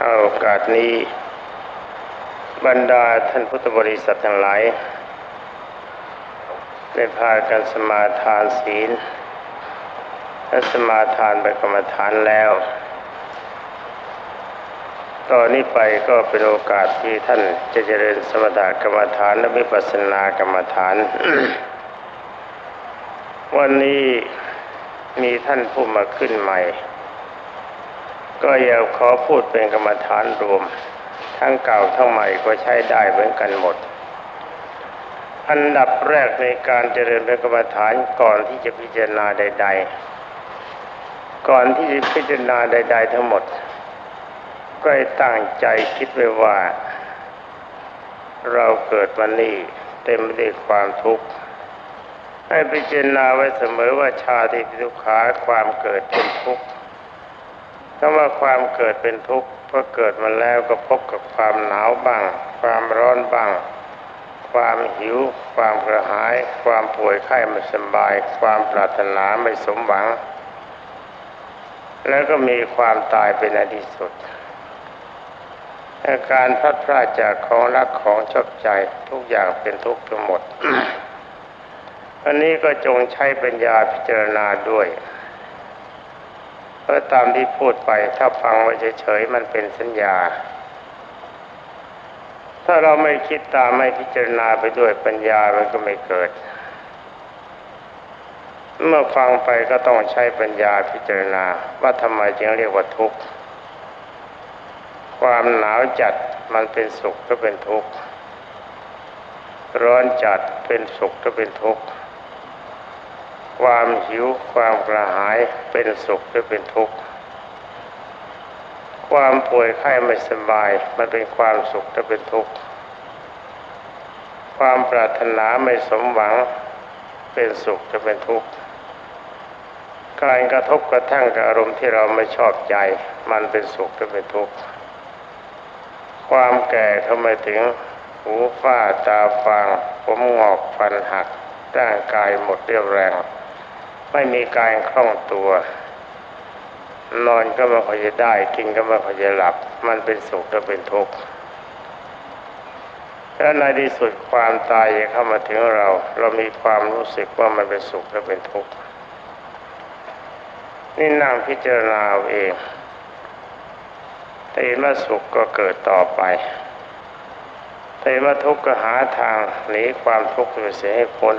เอาโอกาสนี้ บรรดาท่านพุทธบริษัททั้งหลายได้พากันสมาทานศีล และสมาทานไปกรรมฐานแล้ว ตอนนี้ไปก็เป็นโอกาสที่ท่านจะเจริญสมถกรรมฐานและวิปัสสนากรรมฐาน วันนี้มีท่านผู้มาขึ้นใหม่ ก็อยากขอพูดเป็นกรรมฐานรวม ทั้งเก่าทั้งใหม่ก็ใช้ได้เหมือนกันหมด อันดับแรกในการเจริญเป็นกรรมฐานก่อนที่จะพิจารณาใด ๆ ก่อนที่จะพิจารณาใด ๆ ทั้งหมด ก็ตั้งใจคิดไว้ว่า เราเกิดวันนี้เต็มไปด้วยความทุกข์ให้พิจารณาไว้เสมอว่าชาติทุกขาความเกิดเป็นทุกข์ คำว่าความเกิดเป็นทุกข์เพราะเกิดมาแล้วก็พบกับความหนาวบ้าง ความร้อนบ้าง ความหิว ความกระหาย ความป่วยไข้ไม่สบาย ความปรารถนาไม่สมหวัง แล้วก็มีความตายเป็นในที่สุดอาการพลัดพรากจากของรักของชอบใจทุกอย่างเป็นทุกข์ทั้งหมดอันนี้ก็จงใช้ปัญญาพิจารณาด้วย เพราะตามที่พูดไปถ้าฟังไว้เฉยๆมันเป็นสัญญา ถ้าเราไม่คิดตามไม่พิจารณาไปด้วยปัญญามันก็ไม่เกิด เมื่อฟังไปก็ต้องใช้ปัญญาพิจารณา ว่าทำไมจึงเรียกว่าทุกข์ความหนาวจัดมันเป็นสุขก็เป็นทุกข์ร้อนจัดเป็นสุขก็เป็นทุกข์ ความหิวความกระหายเป็นสุขก็เป็นทุกข์ ความป่วยไข้ไม่สบาย มันเป็นความสุขก็เป็นทุกข์ ความปรารถนาไม่สมหวังเป็นสุขก็เป็นทุกข์ การกระทบกระทั่งกับอารมณ์ที่เราไม่ชอบใจ มันเป็นสุขก็เป็นทุกข์ ความแก่เข้ามถึงหูฝ้าตาฟางผมงอกฟันหักร่างกายหมดเรี่ยวแรง ไม่มีการคล่องตัว นอนก็ไม่ค่อยจะได้ กินก็ไม่ค่อยจะหลับ มันเป็นสุขก็เป็นทุกข์และในที่สุดความตายจะเข้ามาถึงเรา เรามีความรู้สึกว่ามันเป็นสุขและเป็นทุกข์นี่นั่งพิจารณาเอาเองถ้าเห็นว่าสุขก็เกิดต่อไปถ้าเห็นว่าทุกข์ก็หาทางหนีความทุกข์ไปเสียให้พ้น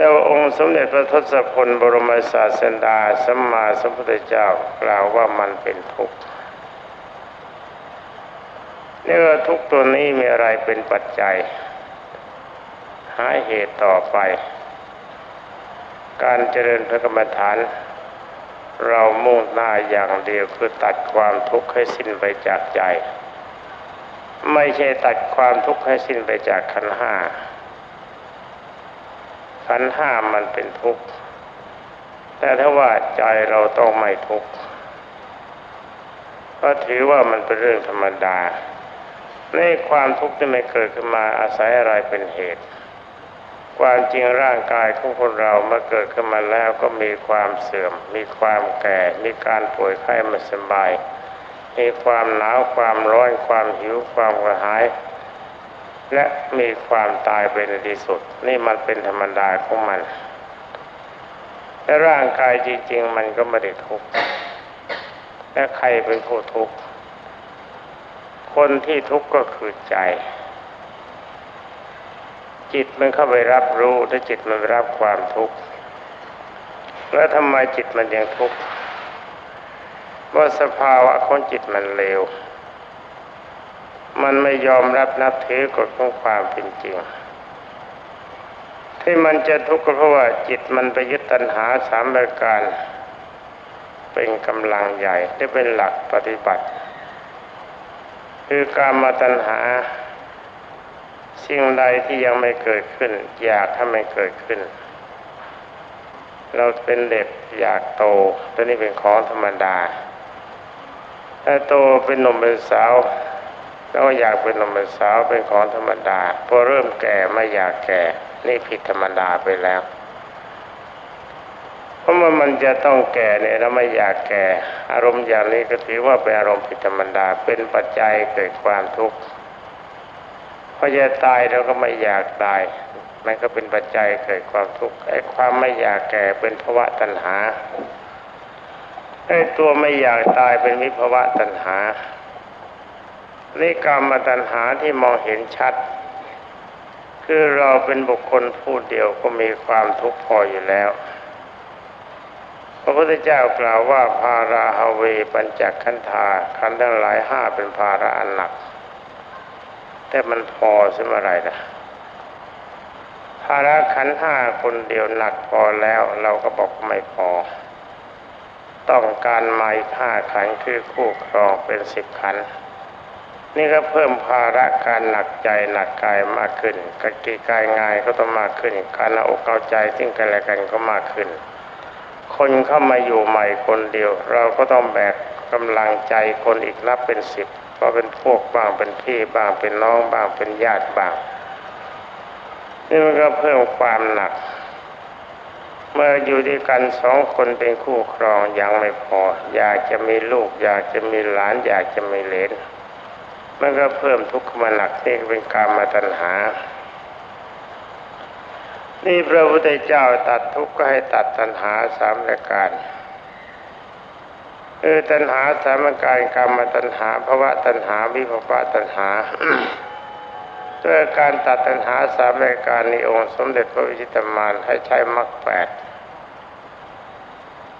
แต่ว่าองค์สมเด็จพระทศพลบรมศาสดาสัมมาสัมพุทธเจ้ากล่าวว่ามันเป็นทุกข์นี่ว่าทุกตัวนี้มีอะไรเป็นปัจจัย หาเหตุต่อไป การเจริญพระกรรมฐาน เรามุ่งหน้าอย่างเดียวคือตัดความทุกข์ให้สิ้นไปจากใจ ไม่ใช่ตัดความทุกข์ให้สิ้นไปจากขันห้า ขันห้ามันเป็นทุกข์ แต่ถ้าว่าใจเราต้องไม่ทุกข์ ก็ถือว่ามันเป็นเรื่องธรรมดา ในความทุกข์ที่ไม่เกิดขึ้นมาอาศัยอะไรเป็นเหตุ ความจริงร่างกายของคนเราเมื่อเกิดขึ้นมาแล้วก็มีความเสื่อม มีความแก่ มีการป่วยไข้ไม่สบาย มีความหนาว ความร้อน ความหิว ความกระหาย และมีความตายเป็นที่สุด นี่มันเป็นธรรมดาของมันแต่ร่างกายจริง ๆ มันก็ไม่ได้ทุกข์และใครเป็นผู้ทุกข์คนที่ทุกข์ก็คือใจ จิตมันเข้าไปรับรู้ถ้าจิตมันไปรับความทุกข์แล้วทำไมจิตมันยังทุกข์ว่าสภาวะของจิตมันเลว มันไม่ยอมรับนับถือกฎของความเป็นจริง ที่มันจะทุกข์ก็เพราะว่าจิตมันไปยึดตัณหาสามประการ เป็นกำลังใหญ่ที่เป็นหลักปฏิบัติ คือการมาตัณหา สิ่งใดที่ยังไม่เกิดขึ้น อยากให้มันเกิดขึ้น เราเป็นเด็กอยากโตตัวนี้เป็นของธรรมดาถ้าโตเป็นหนุ่มเป็นสาว แล้วก็อยากเป็นหนุ่มสาวเป็นของธรรมดาพอเริ่มแก่ไม่อยากแก่ นี่ผิดธรรมดาไปแล้ว เพราะว่ามันจะต้องแก่เนี่ยเราไม่อยากแก่ อารมณ์อย่างนี้ก็ถือว่าเป็นอารมณ์ผิดธรรมดาเป็นปัจจัยเกิดความทุกข์พอจะตายเราก็ไม่อยากตายมันก็เป็นปัจจัยเกิดความทุกข์ไอ้ความไม่อยากแก่เป็นภาวะตัณหาไอ้ตัวไม่อยากตายเป็นวิภาวะตัณหา นี่กรรมตัณหาที่มองเห็นชัด คือเราเป็นบุคคลผู้เดียวก็มีความทุกข์พออยู่แล้ว พระพุทธเจ้ากล่าวว่าภาราฮาเวปัญจขันธาขันธ์ทั้งหลายห้าเป็นภาระอันหนัก แต่มันพอใช่ไหมไรนะภาระขันธ์ห้าคนเดียวหนักพอแล้ว เราก็บอกไม่พอ ต้องการไมาอีกห้าขันธ์คือคู่ครองเป็นสิบขันธ์ นี่ก็เพิ่มภาระการหนักใจหนักกายมากขึ้นกกิกายงายก็ต้องมากขึ้น การเอาอกเอาใจซึ่งกันและกันก็มากขึ้น คนเข้ามาอยู่ใหม่คนเดียว เราก็ต้องแบกกำลังใจคนอีกนับเป็นสิบเพราะเป็นพวกบ้างเป็นพี่บ้างเป็นน้องบ้างเป็นญาติบ้างนี่มันก็เพิ่มความหนัก เมื่ออยู่ด้วยกันสองคนเป็นคู่ครองยังไม่พอ อยากจะมีลูก อยากจะมีหลาน อยากจะมีเหลน มันก็เพิ่มทุกข์มาหนักนี่เป็นการมาตัญหา นี่พระพุทธเจ้าตัดทุกข์ก็ให้ตัดตัณหาสามรายการคือตัณหาสามรายการกรรมตัณหาภาวะตัณหาวิภวะตัณหาด้วยการตัดตัณหาสามรายการในองค์สมเด็จพระวิชิตมานให้ใช้มรรคแปด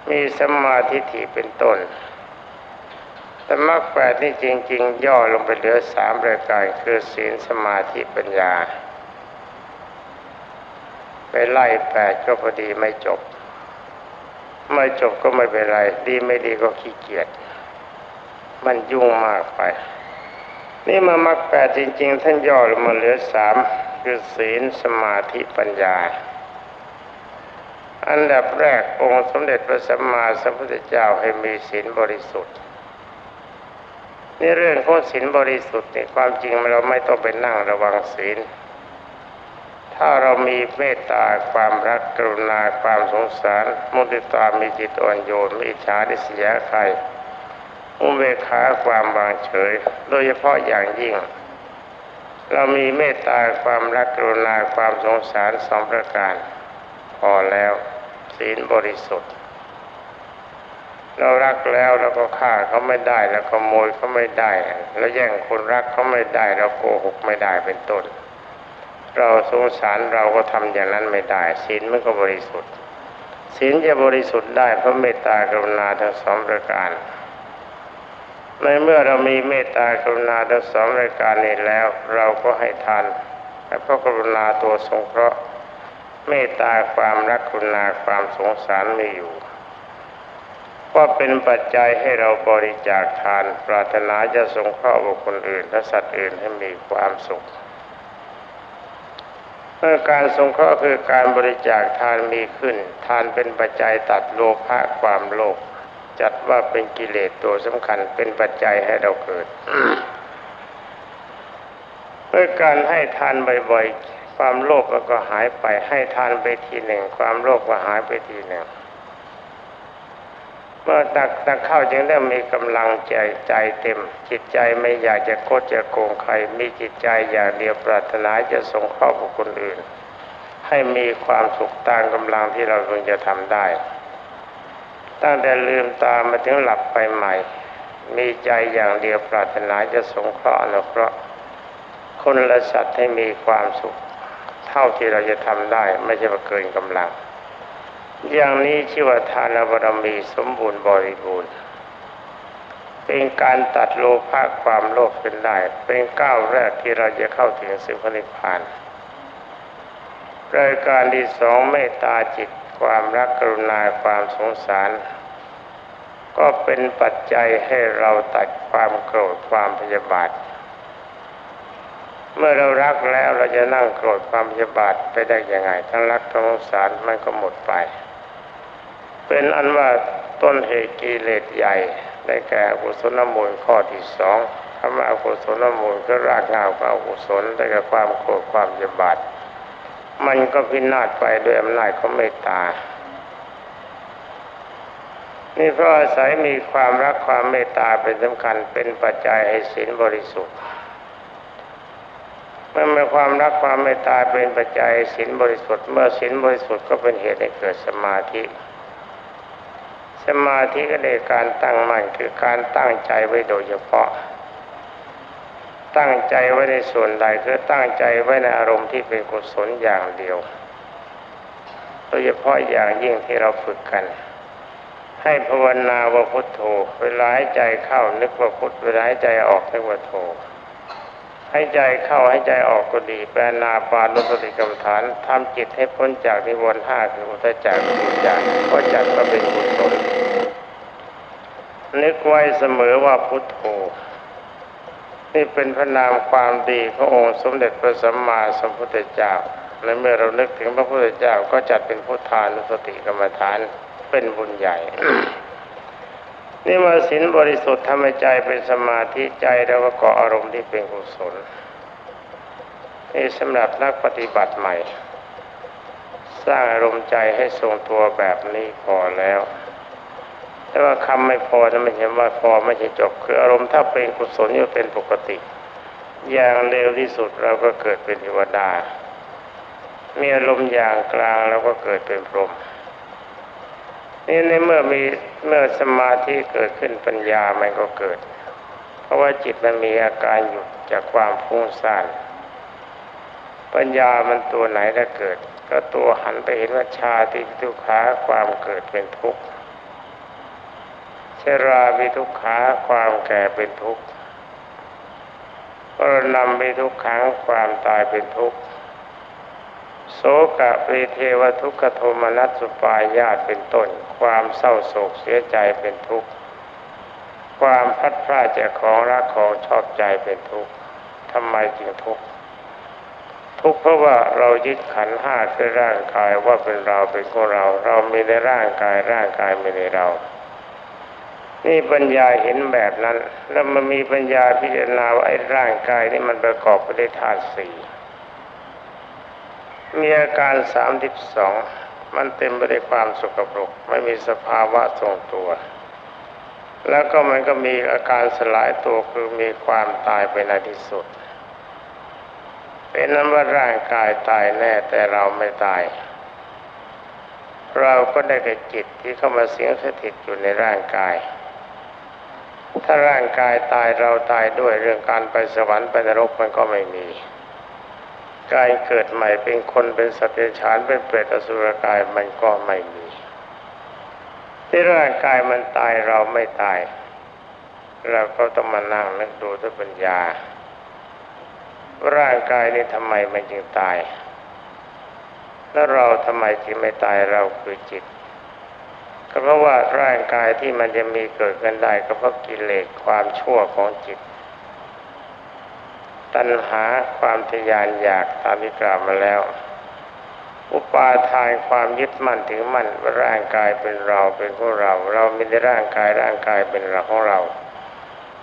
มีสมาธิฐิเป็นต้น มรรคแปดนี่จริง ๆ ย่อลงไปเหลือสามรายการคือศีลสมาธิปัญญา ไปไล่แปดก็พอดีไม่จบ ไม่จบก็ไม่เป็นไร ดีไม่ดีก็ขี้เกียจมันยุ่งมากไป นี่มามักแปดจริง ๆ ท่านย่อลงมาเหลือสามคือศีลสมาธิปัญญา อันดับแรกองค์สมเด็จพระสัมมาสัมพุทธเจ้าให้มีศีลบริสุทธิ์ นี่เรื่องของศีลบริสุทธิ์เนี่ยความจริงเราไม่ต้องไปนั่งระวังศีล ถ้าเรามีเมตตาความรักกรุณาความสงสาร มุติตามีจิตอ่อนโยนไม่อิจฉาดิษยาใครอุเบกขาความวางเฉย โดยเฉพาะอย่างยิ่ง เรามีเมตตาความรักกรุณาความสงสารสองประการ พอแล้ว ศีลบริสุทธิ์ เรารักแล้วเราก็ฆ่าเขาไม่ได้แล้วขโมยเขาไม่ได้ แล้วแย่งคนรักเขาไม่ได้ เราโกหกไม่ได้เป็นต้น เราสงสารเราก็ทำอย่างนั้นไม่ได้ศีลมันก็บริสุทธิ์ศีลจะบริสุทธิ์ได้เพราะเมตตากรุณาทั้งสองประการในเมื่อเรามีเมตตากรุณาทั้งสองรายการนี้แล้ว เราก็ให้ทานและพระกรุณาตัวสงเคราะห์เมตตาความรักกรุณาความสงสารมีอยู่ ก็เป็นปัจจัยให้เราบริจาคทาน ปรารถนาจะสงเคราะห์บุคคลอื่น และสัตว์อื่นให้มีความสุขเมื่อการสงเคราะห์คือการบริจาคทานมีขึ้น ทานเป็นปัจจัยตัดโลภะความโลภจัดว่าเป็นกิเลสตัวสำคัญเป็นปัจจัยให้เราเกิดเมื่อการให้ทานบ่อยๆ ความโลภมันก็หายไปให้ทานไปทีหนึ่ง ความโลภก็หายไปทีหนึ่ง เมื่อตักตักเข้าจึงได้มีกำลังใจใจเต็ม จิตใจไม่อยากจะโกดจะโกงใคร มีจิตใจอย่างเดียวปรารถนาจะส่งข้อบุคคลอื่น ให้มีความสุขตามกำลังที่เราควรจะทำได้ ตั้งแต่ลืมตามาถึงหลับไปใหม่ มีใจอย่างเดียวปรารถนาจะสงเคราะห์อนุเคราะห์คนและสัตว์ให้มีความสุข เท่าที่เราจะทำได้ ไม่ใช่ว่าเกินกำลัง อย่างนี้ชื่อว่าทานบารมีสมบูรณ์บริบูรณ์ เป็นการตัดโลภะความโลภเป็นได้ เป็นก้าวแรกที่เราจะเข้าถึงสิพนิพพานรายการที่สองเมตตาจิตความรักกรุณาความสงสาร ก็เป็นปัจจัยให้เราตัดความโกรธความพยาบาท เมื่อเรารักแล้วเราจะนั่งโกรธความพยาบาทไปได้ยังไง ทั้งรักทั้งสงสารมันก็หมดไป เป็นอันว่าต้นเหตุกิเลสใหญ่ได้แก่อกุศลมูลข้อที่สองคำว่าอกุศลมูลก็รากเหง้าของอกุศลได้แก่ความโกรธความยบาทมันก็พินาศไปด้วยอำนาจของเมตตานี่เพราะอาศัยมีความรักความเมตตาเป็นสำคัญเป็นปัจจัยให้ศีลบริสุทธิ์เมื่อมีความรักความเมตตาเป็นปัจจัยศีลบริสุทธิ์ เมื่อศีลบริสุทธิ์ก็เป็นเหตุให้เกิดสมาธิ สมาธิก็ได้การตั้งมั่นคือการตั้งใจไว้โดยเฉพาะ ตั้งใจไว้ในส่วนใดคือตั้งใจไว้ในอารมณ์ที่เป็นกุศลอย่างเดียว โดยเฉพาะอย่างยิ่งที่เราฝึกกัน ให้ภาวนาว่าพุทโธเวลาให้ใจเข้านึกว่าพุทเวลาให้ใจออกนึกว่าโธ ให้ใจเข้าให้ใจออกก็ดีแปลนาปานุสติกรรมฐานทำจิตให้พ้นจากนิวรณ์ห้าคืออุทจักรวิญญาณก็จักก็เป็นกุศลนึกไว้เสมอว่าพุทโธนี่เป็นพระนามความดีขององค์สมเด็จพระสัมมาสัมพุทธเจ้าและเมื่อเรานึกถึงพระพุทธเจ้าก็จัดเป็นพุทธานุสติกรรมฐานเป็นบุญใหญ่ นี่มาสินบริสุทธิ์ทำให้ใจเป็นสมาธิใจแล้วก็เกาะอารมณ์ที่เป็นกุศลนี่สำหรับนักปฏิบัติใหม่ สร้างอารมณ์ใจให้ทรงตัวแบบนี้พอแล้ว แต่ว่าคำไม่พอนะไม่ใช่ว่าพอไม่ใช่จบ คืออารมณ์ถ้าเป็นกุศลอยู่เป็นปกติ อย่างเร็วที่สุดเราก็เกิดเป็นเทวดา มีอารมณ์อย่างกลางเราก็เกิดเป็นพรหม นี่ในเมื่อมีเมื่อสมาธิเกิดขึ้นปัญญามันก็เกิด เพราะว่าจิตมันมีอาการหยุดจากความฟุ้งซ่านปัญญามันตัวไหนถ้าเกิด ก็ตัวหันไปเห็นว่าชาติทุกขาความเกิดเป็นทุกข์ชราวิทุกขาความแก่เป็นทุกข์ปรณำวิทุกขังความตายเป็นทุกข์ โสกะปริเทวทุกขโทมนัสสุปายาตเป็นต้น ความเศร้าโศกเสียใจเป็นทุกข์ ความพัดพลาดจากของรักของชอบใจเป็นทุกข์ทำไมจึงทุกข์ทุกข์เพราะว่าเรายึดขันห้าคือร่างกายว่าเป็นเราเป็นของเรา เรามีในร่างกายร่างกายมีในเรา นี่ปัญญาเห็นแบบนั้น แล้วมันมีปัญญาพิจารณาว่าไอ้ร่างกายนี่มันประกอบไปด้วยธาตุสี่ มีอาการสามสิบสองมันเต็มไปด้วยความสกปรก ไม่มีสภาวะทรงตัว แล้วก็มันก็มีอาการสลายตัวคือมีความตายไปในที่สุด เป็นนั้นว่าร่างกายตายแน่แต่เราไม่ตาย เราก็ได้แก่จิตที่เข้ามาเสิงสถิตอยู่ในร่างกาย ถ้าร่างกายตายเราตายด้วยเรื่องการไปสวรรค์ไปนรกมันก็ไม่มี กายเกิดใหม่เป็นคนเป็นสัตว์เดรัจฉานเป็นเปรตอสุรกายมันก็ไม่มีที่ร่างกายมันตายเราไม่ตาย เราก็ต้องมานั่งนึกดูด้วยปัญญา ร่างกายนี้ทำไมมันจึงตาย แล้วเราทำไมจึงไม่ตายเราคือจิตก็เพราะว่าร่างกายที่มันจะมีเกิดขึ้นได้ก็เพราะกิเลสความชั่วของจิต ตัณหาความทยานอยากตามที่กล่าวมาแล้ว อุปาทานความยึดมั่นถือมั่นว่าร่างกายเป็นเราเป็นของเรา เราไม่ได้ร่างกายร่างกายเป็นเราของเรา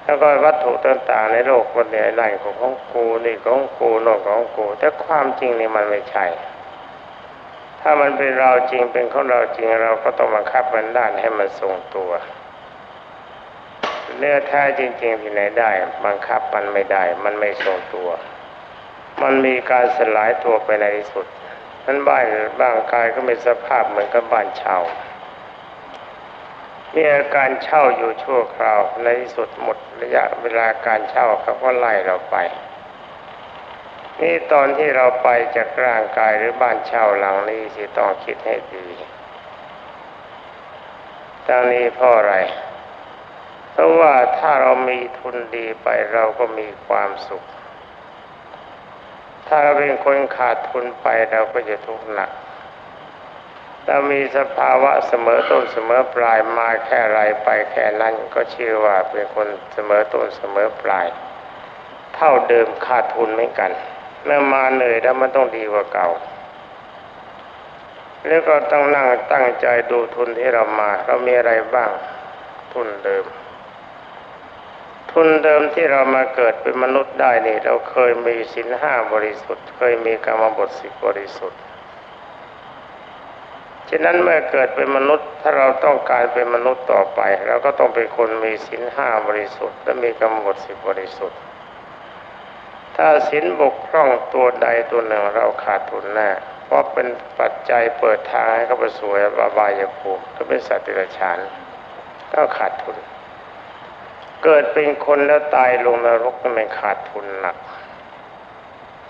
แล้วก็วัตถุต่างๆในโลกคนนี้นั่นของของกูนี่ของกูโน่นของกู แต่ความจริงนี่มันไม่ใช่ถ้ามันเป็นเราจริงเป็นของเราจริงเราก็ต้องบังคับมันด้านให้มันทรงตัว เนื้อแท้จริงๆที่ไหนได้ บังคับมันไม่ได้ มันไม่ทรงตัว มันมีการสลายตัวไปในที่สุดนั้นบ้านร่างกายก็มีสภาพเหมือนกับบ้านเช่ามีอาการเช่าอยู่ชั่วคราวในที่สุดหมดระยะเวลาการเช่าเขาก็ไล่เราไป นี่ตอนที่เราไปจากร่างกายหรือบ้านเช่าหลังนี้สิต้องคิดให้ดีตั้งนี้เพราะอะไร ราะว่าถ้าเรามีทุนดีไปเราก็มีความสุข ถ้าเราเป็นคนขาดทุนไปเราก็จะทุกข์หนักถ้ามีสภาวะเสมอต้นเสมอปลายมาแค่ไรไปแค่นั้นก็ชื่อว่าเป็นคนเสมอต้นเสมอปลาย เท่าเดิมขาดทุนเหมือนกันเมื่อมาเหนื่อยแล้วมันต้องดีกว่าเก่าแล้วก็ต้องนั่งตั้งใจดูทุนที่เรามา เรามีอะไรบ้างทุนเดิม ทุนเดิมที่เรามาเกิดเป็นมนุษย์ได้นี่ เราเคยมีสินห้าบริสุทธิ์ เคยมีกรรมบทสิบบริสุทธิ์ฉะนั้นเมื่อเกิดเป็นมนุษย์ถ้าเราต้องการเป็นมนุษย์ต่อไป เราก็ต้องเป็นคนมีศีลห้าบริสุทธิ์ และมีกำหนดสิบบริสุทธิ์ ถ้าศีลบกพร่องตัวใดตัวหนึ่งเราขาดทุนแน่เพราะเป็นปัจจัยเปิดทางให้เขาไปสู่อบายภูมิก็เป็นสัตว์เดรัจฉานก็ขาดทุน เกิดเป็นคนแล้วตายลงนรกก็ไม่ขาดทุนหนัก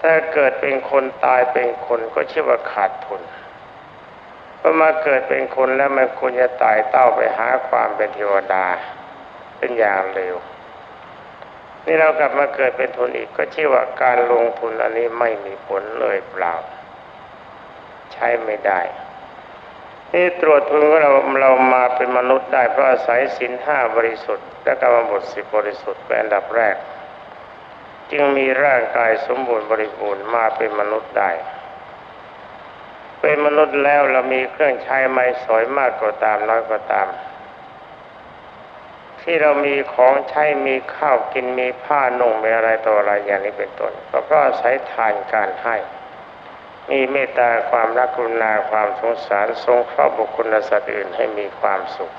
ถ้าเกิดเป็นคนตายเป็นคนก็ชื่อว่าขาดทุนพอมาเกิดเป็นคนแล้วมันควรจะตายเต้าไปหาความเป็นเทวดา เป็นอย่างเร็ว นี่เรากลับมาเกิดเป็นทุนอีกก็ชื่อว่าการลงทุนอันนี้ไม่มีผลเลยเปล่า ใช้ไม่ได้ นี่ตรวจทุนของเราเรามาเป็นมนุษย์ได้เพราะอาศัยสินห้าบริสุทธิ์ และกรรมบทสิบบริสุทธิ์เป็นอันดับแรก จึงมีร่างกายสมบูรณ์บริบูรณ์มาเป็นมนุษย์ได้ เป็นมนุษย์แล้วเรามีเครื่องใช้ไม้สอยมากก็าตามน้อยก็าตาม ที่เรามีของใช้มีข้าวกินมีผ้านุ่งมีอะไรต่ออะไรอย่างนี้เป็นต้นก็เพราะอาศัยทานการให้ มีเมตตาความรักกรุณาความสงสารทรงเคราะห์บุคคลสัตว์อื่นให้มีความสุข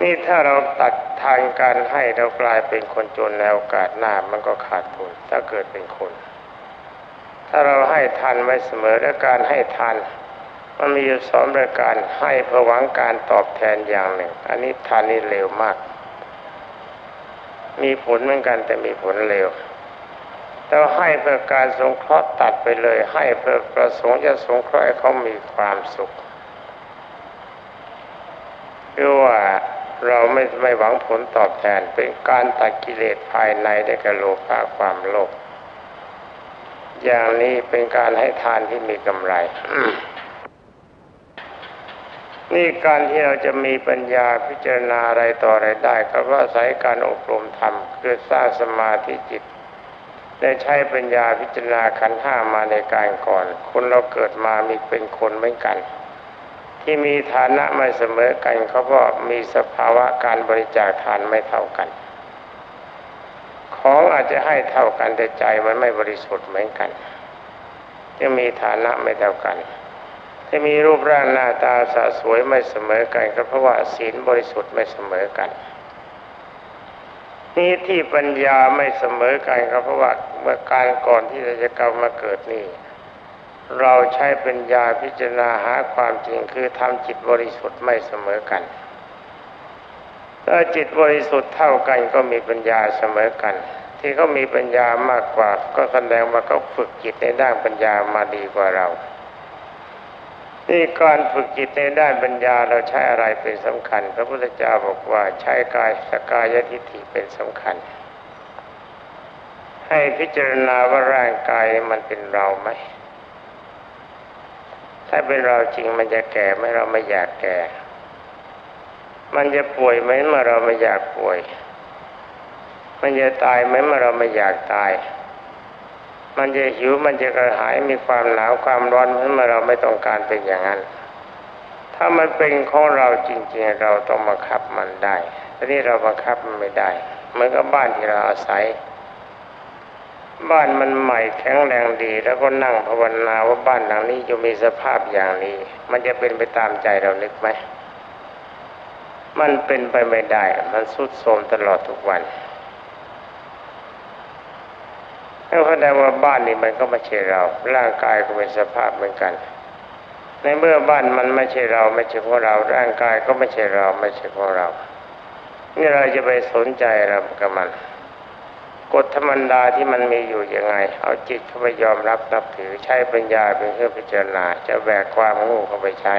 นี่ถ้าเราตัดทางการให้เรากลายเป็นคนจนในโอกาสหน้ามันก็ขาดทุนถ้าเกิดเป็นคน ถ้าเราให้ทานไว้เสมอและการให้ทานมันมีอยู่สองประการให้เพื่อหวังการตอบแทนอย่างหนึ่ง อันนี้ทานนี่เร็วมาก มีผลเหมือนกันแต่มีผลเร็ว แต่ให้เพื่อการสงเคราะห์ตัดไปเลย ให้เพื่อประสงค์จะสงเคราะห์ให้เขามีความสุขเรียกว่าเราไม่ไม่หวังผลตอบแทนเป็นการตัดกิเลสภายในได้กระโลภะความโลภอย่างนี้เป็นการให้ทานที่มีกำไร นี่การที่เราจะมีปัญญาพิจารณาอะไรต่ออะไรได้ ก็เพราะอายการอบรมธรรมคือสร้างสมาธิจิต ได้ใช้ปัญญาพิจารณาขันห้ามาในการก่อน คนเราเกิดมามีเป็นคนเหมือนกัน ที่มีฐานะไม่เสมอกันเขาก็มีสภาวะการบริจาคทานไม่เท่ากัน ของอาจจะให้เท่ากันแต่ใจมันไม่บริสุทธิ์เหมือนกันจะมีฐานะไม่เท่ากันจะมีรูปร่างหน้าตาสะสวยไม่เสมอกันก็เพราะว่าศีลบริสุทธิ์ไม่เสมอกัน นี่ที่ปัญญาไม่เสมอกันก็เพราะว่าเมื่อการก่อนที่เราจะกลับมาเกิดนี่ เราใช้ปัญญาพิจารณาหาความจริงคือทำจิตบริสุทธิ์ไม่เสมอกันถ้าจิตบริสุทธิ์เท่ากันก็มีปัญญาเสมอกัน ที่เขามีปัญญามากกว่า ก็แสดงว่าเขาฝึกจิตในด้านปัญญามาดีกว่าเรา นี่การฝึกจิตในด้านปัญญาเราใช้อะไรเป็นสำคัญ พระพุทธเจ้าบอกว่าใช้กายสกายทิฏฐิเป็นสำคัญ ให้พิจารณาว่าร่างกายมันเป็นเราไหมถ้าเป็นเราจริงมันจะแก่ไหมเราไม่อยากแก่ มันจะป่วยไหมเมื่อเราไม่อยากป่วย มันจะตายไหมเมื่อเราไม่อยากตาย มันจะหิวมันจะกระหายมีความหนาวความร้อนเมื่อเราไม่ต้องการเป็นอย่างนั้น ถ้ามันเป็นของเราจริง ๆ เราต้องบังคับมันได้ทีนี้เราบังคับมันไม่ได้เหมือนกับบ้านที่เราอาศัย บ้านมันใหม่แข็งแรงดี แล้วก็นั่งภาวนาว่าบ้านหลังนี้จะมีสภาพอย่างนี้ มันจะเป็นไปตามใจเรานึกไหมมันเป็นไปไม่ได้ มันสุดโทรมตลอดทุกวัน นั่นแสดงว่าบ้านนี้มันก็ไม่ใช่เรา ร่างกายก็เป็นสภาพเหมือนกัน ในเมื่อบ้านมันไม่ใช่เรา ไม่ใช่ของเรา ร่างกายก็ไม่ใช่เรา ไม่ใช่ของเรา นี่เราจะไปสนใจเรากับมัน กฎธรรมดาที่มันมีอยู่ยังไง เอาจิตเข้าไปยอมรับนับถือใช้ปัญญาเป็นเครื่องพิจารณา จะแบกความง่เข้าไปใช้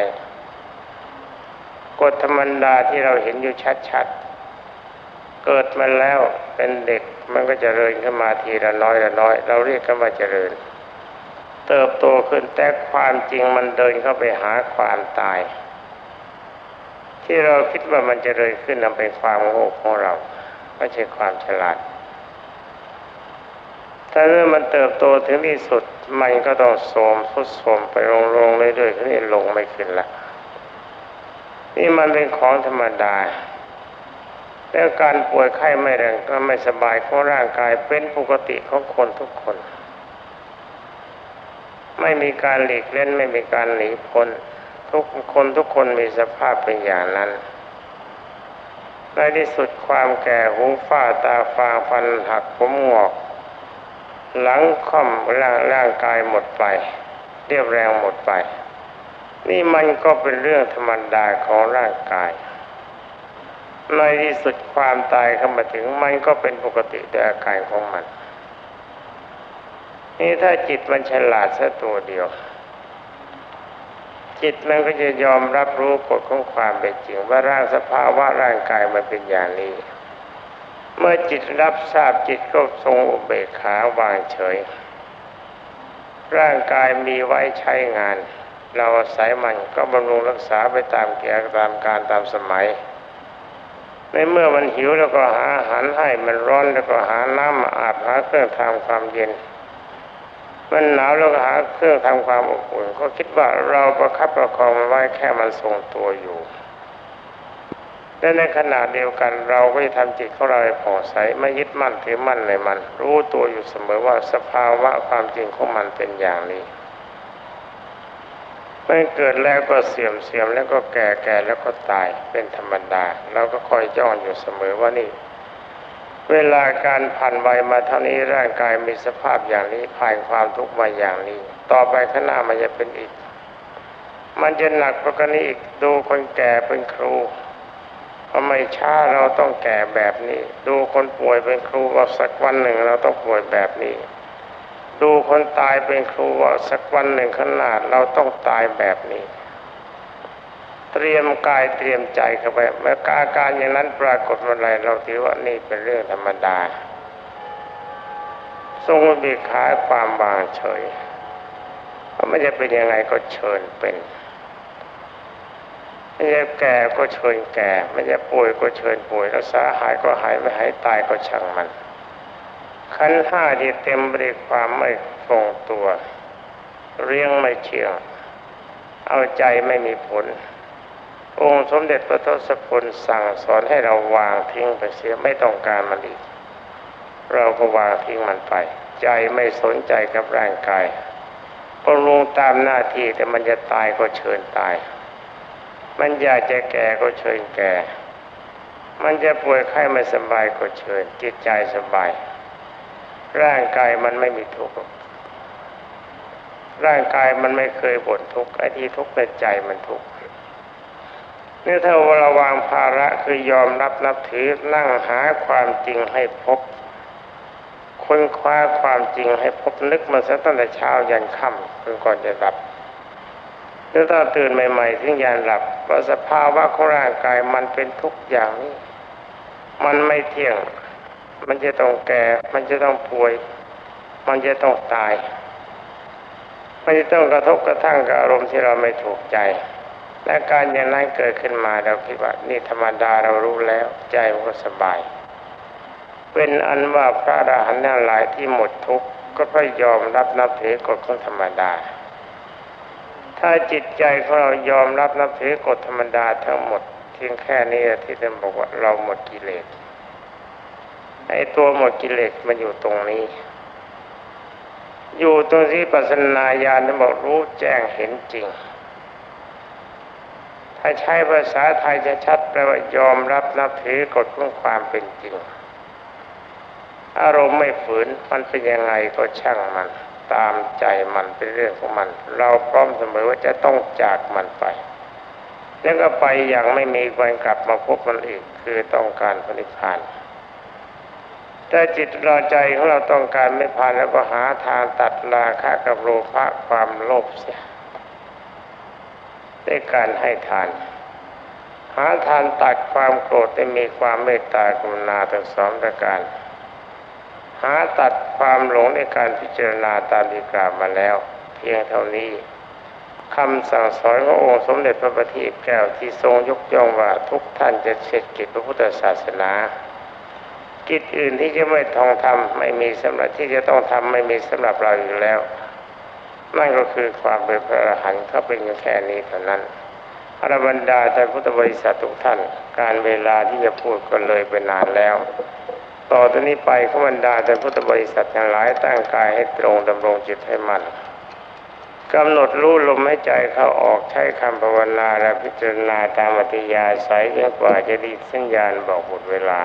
กฎธรรมดาที่เราเห็นอยู่ชัดๆ เกิดมาแล้วเป็นเด็กมันก็จเจริญขึ้นมาทีละน้อยละน้อย เราเรียกกันว่าเจริญ เติบโตขึ้นแต่ความจริงมันเดินเข้าไปหาความตาย ที่เราคิดว่ามันจเจริญขึ้นนั้นเป็นความโง่ของเราไม่ใช่ความฉลาดถ้าเรื่องมันเติบโตถึงที่สุดมันก็ต้องโทมทุดโทมไปลงลงเรื่อยๆนี้ลงไม่ขึ้นละนี่มันเป็นของธรรมดา แล้วการป่วยไข้ไม่แรงก็ไม่สบายของร่างกายเป็นปกติของคนทุกคน ไม่มีการหลีกเล่นไม่มีการหนีกพ้นทุกคนทุกคนมีสภาพเป็นอย่างนั้นในที่สุดความแก่หูฝ้าตาฟางฟันหักผมงอก หลังค่อมร่างร่างกายหมดไป เรียบแรงหมดไป นี่มันก็เป็นเรื่องธรรมดาของร่างกาย ในที่สุดความตายเข้ามาถึงมันก็เป็นปกติโดยอาการของมัน นี่ถ้าจิตมันฉลาดสัตัวเดียว จิตมันก็จะยอมรับรู้กฎของความเป็นจริง ว่าร่างสภาวะร่างกายมันเป็นอย่างนี้ เมื่อจิตรับทราบจิตก็ทรงอุเบกขาวางเฉย ร่างกายมีไว้ใช้งาน เราอาศัยมันก็บำรุงรักษาไปตามเกียตามการตามสมัย ในเมื่อมันหิวแล้วก็หาอาหารให้มันร้อนแล้วก็หาน้ำมาอาบหาเครื่องทำความเย็น มันหนาวแล้วก็หาเครื่องทำความอบอุ่นก็คิดว่าเราประคับประคองมันไว้แค่มันทรงตัวอยู่และในขณะเดียวกันเราก็จะทำจิตของเราให้ผ่องใสไม่ยึดมั่นถือมั่นในมัน รู้ตัวอยู่เสมอว่าสภาวะความจริงของมันเป็นอย่างนี้ มันเกิดแล้วก็เสื่อมเสื่อมแล้วก็แก่แก่แล้วก็ตายเป็นธรรมดาเราก็คอยจ้องอยู่เสมอว่านี่ เวลาการผ่านวัยมาเท่านี้ร่างกายมีสภาพอย่างนี้ผ่านความทุกข์มาอย่างนี้ ต่อไปข้างหน้ามันจะเป็นอีก มันจะหนักกว่านี้อีกดูคนแก่เป็นครูทำไมช้าเราต้องแก่แบบนี้ ดูคนป่วยเป็นครูว่าสักวันหนึ่งเราต้องป่วยแบบนี้ ดูคนตายเป็นครูว่าสักวันหนึ่งขนาด เราต้องตายแบบนี้ เตรียมกายเตรียมใจเข้าไปเมื่ออาการอย่างนั้นปรากฏวันไรเราถือว่านี่เป็นเรื่องธรรมดา ทรงบิขาความบางเฉยว่าไม่จะเป็นยังไงก็เชิญเป็นไม่จะแก่ก็เชิญแก่ ไม่จะป่วยก็เชิญป่วยรักษาหายก็หายไม่หายตายก็ช่างมัน ขันห้าที่เต็มไปด้วยความไม่คงตัว เรียงไม่เชื่องเอาใจไม่มีผล องค์สมเด็จพระทศพลสั่งสอนให้เราวางทิ้งไปเสียไม่ต้องการมันอีก เราก็วางทิ้งมันไป ใจไม่สนใจกับร่างกายก็ลงตามหน้าที่แต่มันจะตายก็เชิญตาย มันอยากจะแก่ก็เชิญแก่ มันจะป่วยไข้ไม่สบายก็เชิญจิตใจสบาย ร่างกายมันไม่มีทุกข์ร่างกายมันไม่เคยบ่นทุกข์ไอ้ที่ทุกข์ในใจมันทุกข์นี่ถ้าเราวางภาระคือยอมรับนับถือนั่งหาความจริงให้พบ ค้นคว้าความจริงให้พบนึกมาสักตั้งแต่เช้ายันค่ำจนก่อนจะหลับหรือถ้าตื่นใหม่ๆถึงยันหลับว่าสภาวะของร่างกายมันเป็นทุกอย่างนี้ มันไม่เที่ยง มันจะต้องแก่ มันจะต้องป่วย มันจะต้องตาย มันจะต้องกระทบกระทั่งกับอารมณ์ที่เราไม่ถูกใจ และการอย่างนั้นเกิดขึ้นมาเราคิดว่านี่ธรรมดาเรารู้แล้วใจมันก็สบาย เป็นอันว่าพระอรหันต์ทั้งหลายที่หมดทุกข์ก็พยอมรับนับถือกฎของธรรมดา ถ้าจิตใจของเรายอมรับนับถือกฎธรรมดาทั้งหมดเพียงแค่นี้ที่ท่านบอกว่าเราหมดกิเลส ไอ้ตัวหมดกิเลสมันอยู่ตรงนี้ อยู่ตรงที่ปัสนาญาณท่านบอกรู้แจ้งเห็นจริง ถ้าใช้ภาษาไทยจะชัดแปลว่ายอมรับนับถือกฎของความเป็นจริง อารมณ์ไม่ฝืนมันเป็นยังไงก็ช่างมัน ตามใจมันเป็นเรื่องของมัน เราพร้อมเสมอว่าจะต้องจากมันไปแล้วก็ไปอย่างไม่มีวันกลับมาพบมันอีก คือต้องการพระนิพพาน แต่จิตเราใจของเราต้องการไม่ผ่านแล้วก็หาทางตัดราคะกับโลภะความโลภเสียด้วยการให้ทาน หาทานตัดความโกรธได้มีความเมตตากรุณาทั้งสองประการ หาตัดความหลงในการพิจารณาตามที่กล่าวมาแล้ว เพียงเท่านี้คำสั่งสอนขององค์สมเด็จพระบัณฑิตแก้วที่ทรงยกย่องว่าทุกท่านจะเสร็จกิจพระพุทธศาสนา กิจอื่นที่จะไม่ทองทำไม่มีสำหรับที่จะต้องทำไม่มีสำหรับเราอยู่แล้ว นั่นก็คือความเป็นพระอรหันต์เขาเป็นแค่นี้เท่านั้นอรบรรดาท่านพุทธบริษัททุกท่าน การเวลาที่จะพูดก็เลยไปนานแล้ว ต่อตอนนี้ไปขบรรดาท่านพุทธบริษัททั้งหลายตั้งกายให้ตรงดำรงจิตให้มัน่นกำหนดรู้ลมหายใจเข้าออกใช้คำภาวนาและพิจารณาตามอัธยาศัยจนกว่าจะดีสัญญาณบอกหมดเวลา